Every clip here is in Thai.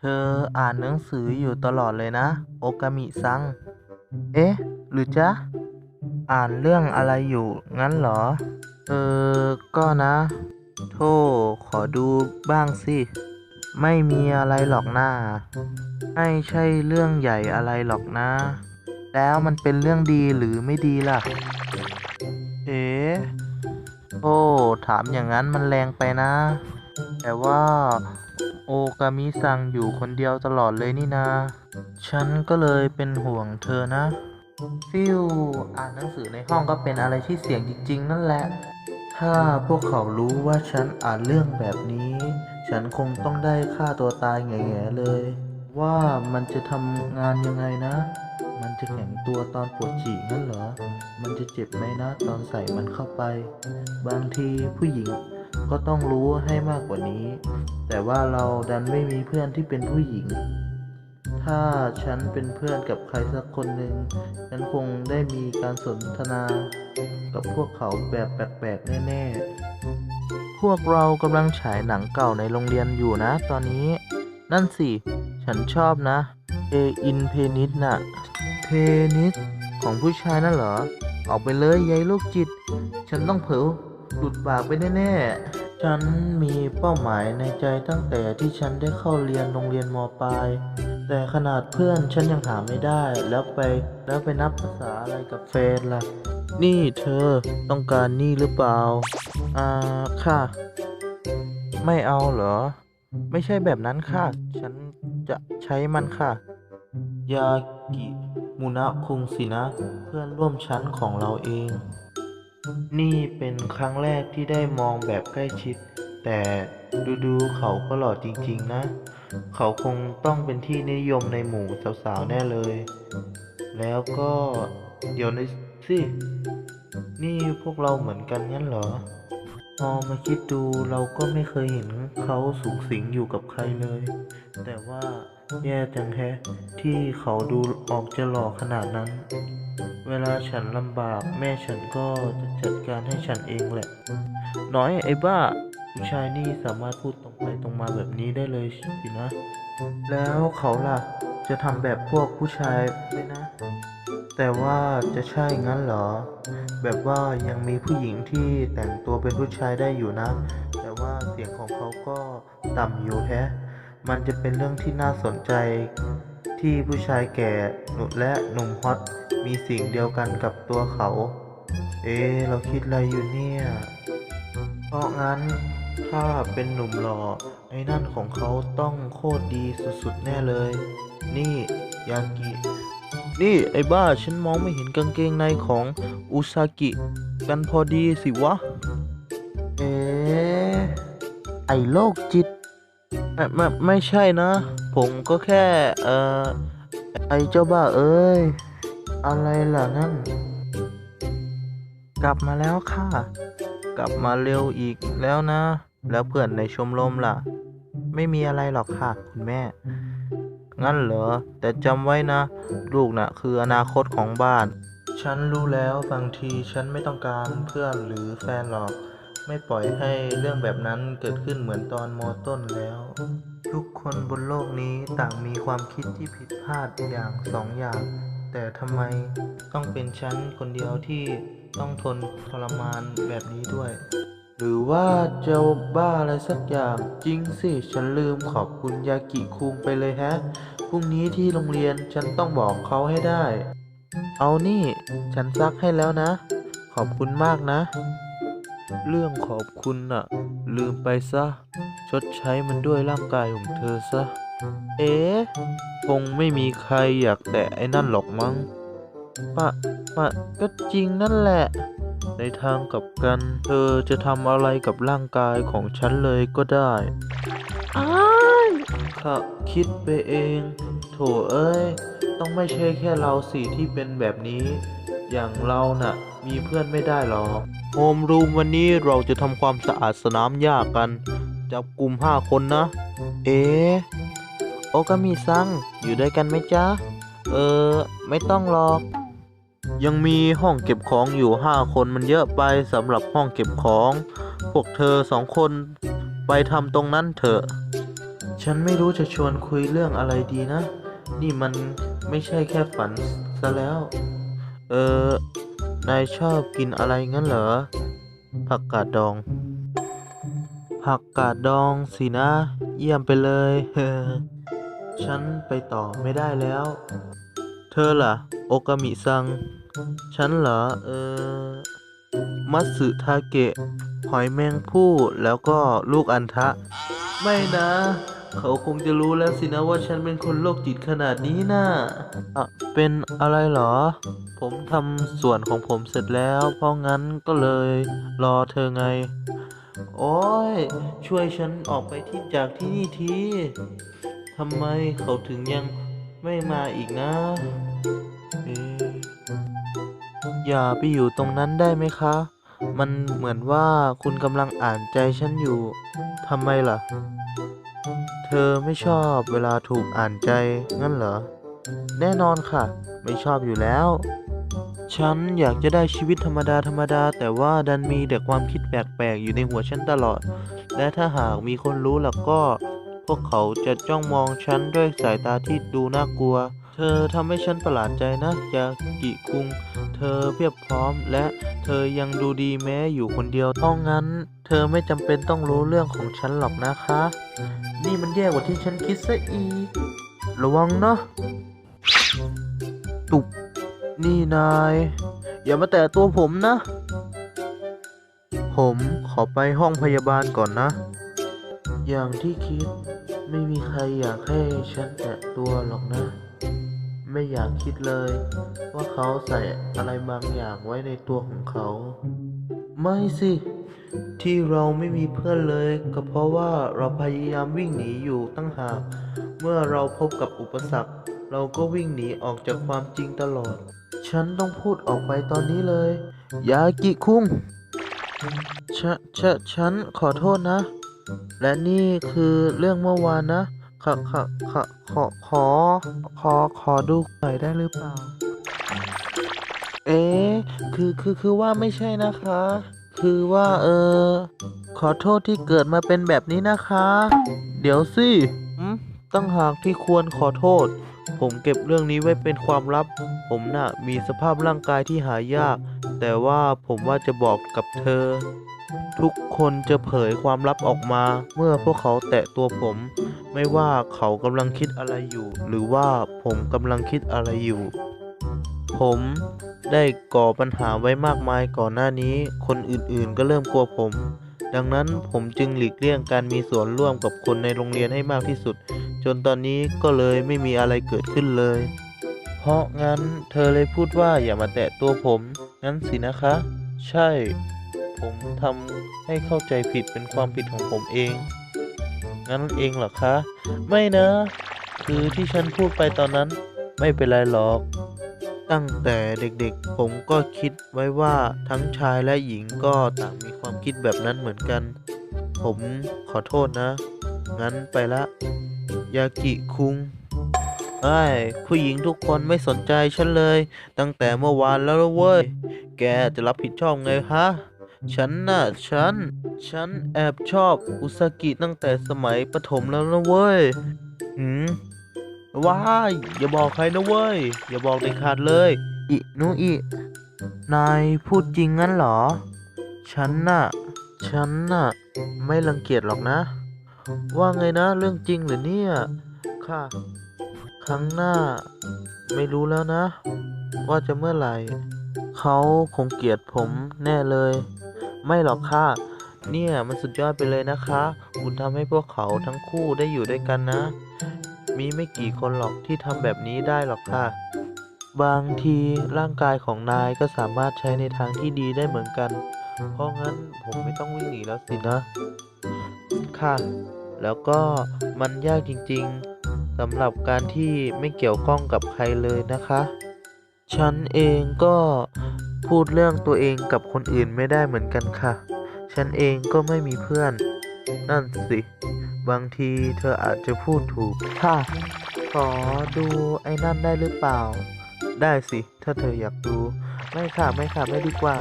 เธออ่านหนังสืออยู่ตลอดเลยนะ โอกามิซัง เอ๊ะ หรือจ๊ะ อ่านเรื่องอะไรอยู่งั้นเหรอ เออ ก็นะโธ่ขอดูบ้างสิ ไม่มีอะไรหรอกนะไม่ใช่เรื่องใหญ่อะไรหรอกนะ แล้วมันเป็นเรื่องดีหรือไม่ดีล่ะ เอ๊ะ โอ้ ถามอย่างนั้นมันแรงไปนะ แต่ว่า โอกามิซังอยู่คนเดียวตลอดเลยนี่นา ฉันก็เลยเป็นห่วงเธอนะ ฟิวอ่านหนังสือในห้องก็เป็นอะไรที่เสี่ยงจริง ๆ นั่นแหละ ถ้าพวกเขารู้ว่าฉันอ่านเรื่องแบบนี้ ฉันคงต้องได้ฆ่าตัวตายแง่ๆเลย ว่ามันจะทำงานยังไงนะ มันจะแข็งตัวตอนปวดฉี่งั้นเหรอ มันจะเจ็บไหมนะ ตอนใส่มันเข้าไป บางทีผู้หญิง ก็ต้องรู้ให้มากกว่านี้ แต่ว่าเราดันไม่มีเพื่อนที่เป็นผู้หญิง ถ้าฉันเป็นเพื่อนกับใครสักคนหนึ่งฉันคงได้มีการสนทนากับพวกเขาแบบแปลกๆแน่ๆ พวกเรากำลังฉายหนังเก่าในโรงเรียนอยู่นะตอนนี้ นั่นสิ ฉันชอบนะเออินเพนิสน่ะเพนิสของผู้ชายนั่นเหรอ ออกไปเลยยายลูกจิต ฉันต้องเผลอ หลุดปากไปแน่ๆ ฉันมีเป้าหมายในใจตั้งแต่ที่ฉันได้เข้าเรียนโรงเรียนมปลาย แต่ขนาดเพื่อนฉันยังหาไม่ได้ แล้วไปแล้วไปนับภาษาอะไรกับแฟนล่ะ นี่เธอต้องการนี่หรือเปล่า อ่าค่ะ ไม่เอาเหรอ ไม่ใช่แบบนั้นค่ะ ฉันจะใช้มันค่ะ ยากิมุนะคุงสินะ เพื่อนร่วมชั้นของเราเอง นี่เป็นครั้งแรกที่ได้มองแบบใกล้ชิด แต่ดูๆเขาก็หล่อจริง ๆ นะ เขาคงต้องเป็นที่นิยมในหมู่สาวๆ แน่เลย แล้วก็เดี๋ยวนะสิ นี่พวกเราเหมือนกันงั้นเหรอ พอมาคิดดูเราก็ไม่เคยเห็นเขาสูงสิงอยู่กับใครเลย แต่ว่า แย่จังแฮะ ที่เขาดูออกจะหล่อขนาดนั้น เวลาฉันลำบาก แม่ฉันก็จะจัดการให้ฉันเองแหละ น้อยไอ้บ้าผู้ชายนี่สามารถพูดตรงไปตรงมาแบบนี้ได้เลยสินะ แล้วเขาล่ะ จะทำแบบพวกผู้ชายไหมนะ แต่ว่าจะใช่งั้นเหรอ แบบว่ายังมีผู้หญิงที่แต่งตัวเป็นผู้ชายได้อยู่นะ แต่ว่าเสียงของเขาก็ต่ำอยู่แฮะ มันจะเป็นเรื่องที่น่าสนใจ ที่ผู้ชายแก่หนุ่มและหนุ่มฮอตมีสิ่งเดียวกันกับตัวเขา เอ๊เราคิดอะไรอยู่เนี่ย เพราะงั้นถ้าเป็นหนุ่มหล่อไอ้นั่นของเขาต้องโคตรดีสุดๆแน่เลย นี่ยากิ นี่ไอ้บ้าฉันมองไม่เห็นกางเกงในของอุซากิ กันพอดีสิวะ เอ๊ไอ้โรคจิต ไม่ไม่ไม่ใช่นะ ผมก็แค่ เอ่อ ไอเจ้าบ้าเอ้ย อะไรล่ะนั่น กลับมาแล้วค่ะ กลับมาเร็วอีกแล้วนะ แล้วเพื่อนในชมรมล่ะ ไม่มีอะไรหรอกค่ะ คุณแม่ งั้นเหรอ แต่จำไว้นะ ลูกน่ะ คืออนาคตของบ้าน ฉันรู้แล้วบางทีฉันไม่ต้องการเพื่อนหรือแฟนหรอก ไม่ปล่อยให้เรื่องแบบนั้นเกิดขึ้นเหมือนตอนมต้นแล้ว ทุกคนบนโลกนี้ต่างมีความคิดที่ผิดพลาดอย่างสองอย่าง แต่ทำไมต้องเป็นฉันคนเดียวที่ต้องทนทรมานแบบนี้ด้วย หรือว่าจะบ้าอะไรสักอย่างจริงสิ ฉันลืมขอบคุณยากิคุงไปเลยแฮะพรุ่งนี้ที่โรงเรียนฉันต้องบอกเขาให้ได้ เอานี่ ฉันซักให้แล้วนะ ขอบคุณมากนะ เรื่องขอบคุณน่ะ ลืมไปซะ ชดใช้มันด้วยร่างกายของเธอซะ เอ๊ะคงไม่มีใครอยากแตะไอ้นั่นหรอกมั้งปะปะก็จริงนั่นแหละ ในทางกลับกัน เธอจะทำอะไรกับร่างกายของฉันเลยก็ได้อ้ายข้าคิดไปเอง โถเอ้ย ต้องไม่ใช่แค่เราสิที่เป็นแบบนี้ อย่างเราน่ะ มีเพื่อนไม่ได้หรอกโฮมรูมวันนี้เราจะทำความสะอาดสนามหญ้ากัน จับกลุ่มห้าคนนะ เอ๊ะโอกามิซัง อยู่ด้วยกันไหมจ๊ะ เออ ไม่ต้องหรอก ยังมีห้องเก็บของอยู่ห้าคนมันเยอะไปสำหรับห้องเก็บของ พวกเธอสองคนไปทำตรงนั้นเถอะฉฉันไม่รู้จะชวนคุยเรื่องอะไรดีนะ นี่มัน ไม่ใช่แค่ฝันซะแล้ว เออ นายชอบกินอะไรงั้นเหรอ ผักกาดดอง ผักกาดดองสินะ เยี่ยมไปเลย ฉันไปต่อไม่ได้แล้ว เธอล่ะ โอกามิซัง ฉันเหรอ เออ มัตสึทาเกะ หอยแมงผู้แล้วก็ลูกอันทะ ไม่นะ เขาคงจะรู้แล้วสินะว่าฉันเป็นคนโรคจิตขนาดนี้นะ่ะอะเป็นอะไรเหรอ ผมทำส่วนของผมเสร็จแล้ว เพราะงั้นก็เลยรอเธอไง โอ้ย ช่วยฉันออกไปที่จากที่นี่ทีทำไมเขาถึงยังไม่มาอีกนะเอ๊ะอย่าไปอยู่ตรงนั้นได้ไหมคะ มันเหมือนว่าคุณกำลังอ่านใจฉันอยู่ ทำไมล่ะ เธอไม่ชอบเวลาถูกอ่านใจงั้นเหรอ แน่นอนค่ะ ไม่ชอบอยู่แล้ว ฉันอยากจะได้ชีวิตธรรมดาธรรมดา แต่ว่าดันมีแต่ความคิดแปลกๆอยู่ในหัวฉันตลอด และถ้าหากมีคนรู้แล้วก็ พวกเขาจะจ้องมองฉันด้วยสายตาที่ดูน่ากลัว เธอทำให้ฉันประหลาดใจนะยากิคุง เธอเพียบพร้อมและเธอยังดูดีแม้อยู่คนเดียวเท่างั้น เธอไม่จำเป็นต้องรู้เรื่องของฉันหรอกนะคะ นี่มันแย่กว่าที่ฉันคิดซะอีก ระวังนะ ตุกนี่นาย อย่ามาแตะตัวผมนะ ผมขอไปห้องพยาบาลก่อนนะ อย่างที่คิด ไม่มีใครอยากให้ฉันแตะตัวหรอกนะ ไม่อยากคิดเลย ว่าเขาใส่อะไรบางอย่างไว้ในตัวของเขา ไม่สิ ที่เราไม่มีเพื่อนเลย ก็เพราะว่าเราพยายามวิ่งหนีอยู่ตั้งหาก เมื่อเราพบกับอุปสรรค เราก็วิ่งหนีออกจากความจริงตลอด ฉันต้องพูดออกไปตอนนี้เลย ยากิคุง ฉะฉะฉันขอโทษนะ และนี่คือเรื่องเมื่อวานนะ ขอ ขอ ขอ ขอ ขอ ขอขอดูหน่อยได้หรือเปล่า เอ๊ะคือ คือ คือว่าไม่ใช่นะคะ คือว่าเออ ขอโทษที่เกิดมาเป็นแบบนี้นะคะ เดี๋ยวสิอืมตั้งหากที่ควรขอโทษ ผมเก็บเรื่องนี้ไว้เป็นความลับ ผมน่ะมีสภาพร่างกายที่หายาก แต่ว่าผมว่าจะบอกกับเธอ ทุกคนจะเผยความลับออกมา เมื่อพวกเขาแตะตัวผม ไม่ว่าเขากำลังคิดอะไรอยู่ หรือว่าผมกำลังคิดอะไรอยู่ ผมได้ก่อปัญหาไว้มากมายก่อนหน้านี้ คนอื่นๆก็เริ่มกลัวผม ดังนั้นผมจึงหลีกเลี่ยงการมีส่วนร่วมกับคนในโรงเรียนให้มากที่สุด จนตอนนี้ก็เลยไม่มีอะไรเกิดขึ้นเลย เพราะงั้นเธอเลยพูดว่าอย่ามาแตะตัวผม งั้นสินะคะ ใช่ ผมทำให้เข้าใจผิดเป็นความผิดของผมเอง งั้นเองเหรอคะ ไม่นะ คือที่ฉันพูดไปตอนนั้น ไม่เป็นไรหรอก ตั้งแต่เด็กๆ ผมก็คิดไว้ว่าทั้งชายและหญิงก็ต่างมีความคิดแบบนั้นเหมือนกัน ผมขอโทษนะ งั้นไปละ ยากิคุงไอ้ผู้หญิงทุกคนไม่สนใจฉันเลย ตั้งแต่เมื่อวานแล้วนะเว้ย แกจะรับผิดชอบไงฮะ ฉันน่ะ ฉัน ฉันแอบชอบอุซากิตั้งแต่สมัยประถมแล้วนะเว้ย หืม ว้ายอย่าบอกใครนะเว้ย อย่าบอกเด็ดขาดเลยอินุอินายพูดจริงงั้นเหรอ ฉันน่ะ ฉันน่ะ ไม่รังเกียจหรอกนะ ว่าไงนะเรื่องจริงหรือเนี่ย ค่ะ ครั้งหน้า ไม่รู้แล้วนะ ว่าจะเมื่อไหร่ เขาคงเกลียดผมแน่เลย ไม่หรอกค่ะ เนี่ยมันสุดยอดไปเลยนะคะ คุณทำให้พวกเขาทั้งคู่ได้อยู่ด้วยกันนะ มีไม่กี่คนหรอกที่ทำแบบนี้ได้หรอกค่ะ บางทีร่างกายของนายก็สามารถใช้ในทางที่ดีได้เหมือนกัน เพราะงั้นผมไม่ต้องวิ่งหนีแล้วสินะ ค่ะ แล้วก็มันยากจริงๆสำหรับการที่ไม่เกี่ยวข้องกับใครเลยนะคะ ฉันเองก็พูดเรื่องตัวเองกับคนอื่นไม่ได้เหมือนกันค่ะ ฉันเองก็ไม่มีเพื่อน นั่นสิ บางทีเธออาจจะพูดถูก ค่ะ ขอดูไอ้นั่นได้หรือเปล่า ได้สิ ถ้าเธออยากดู ไม่ค่ะ ไม่ค่ะ ไม่ดีกว่า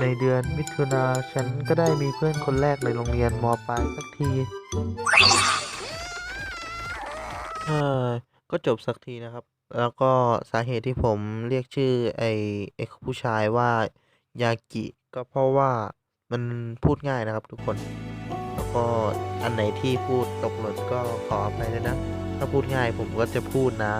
ในเดือนมิถุนาฉันก็ได้มีเพื่อนคนแรกในโรงเรียนมปลายสักทีเออก็จบสักทีนะครับ แล้วก็สาเหตุที่ผมเรียกชื่อไอ้ไอ้ผู้ชายว่ายากิ ก็เพราะว่ามันพูดง่ายนะครับทุกคน แล้วก็อันไหนที่พูดตกหล่นก็ขออภัยด้วยนะ ถ้าพูดง่ายผมก็จะพูดนะ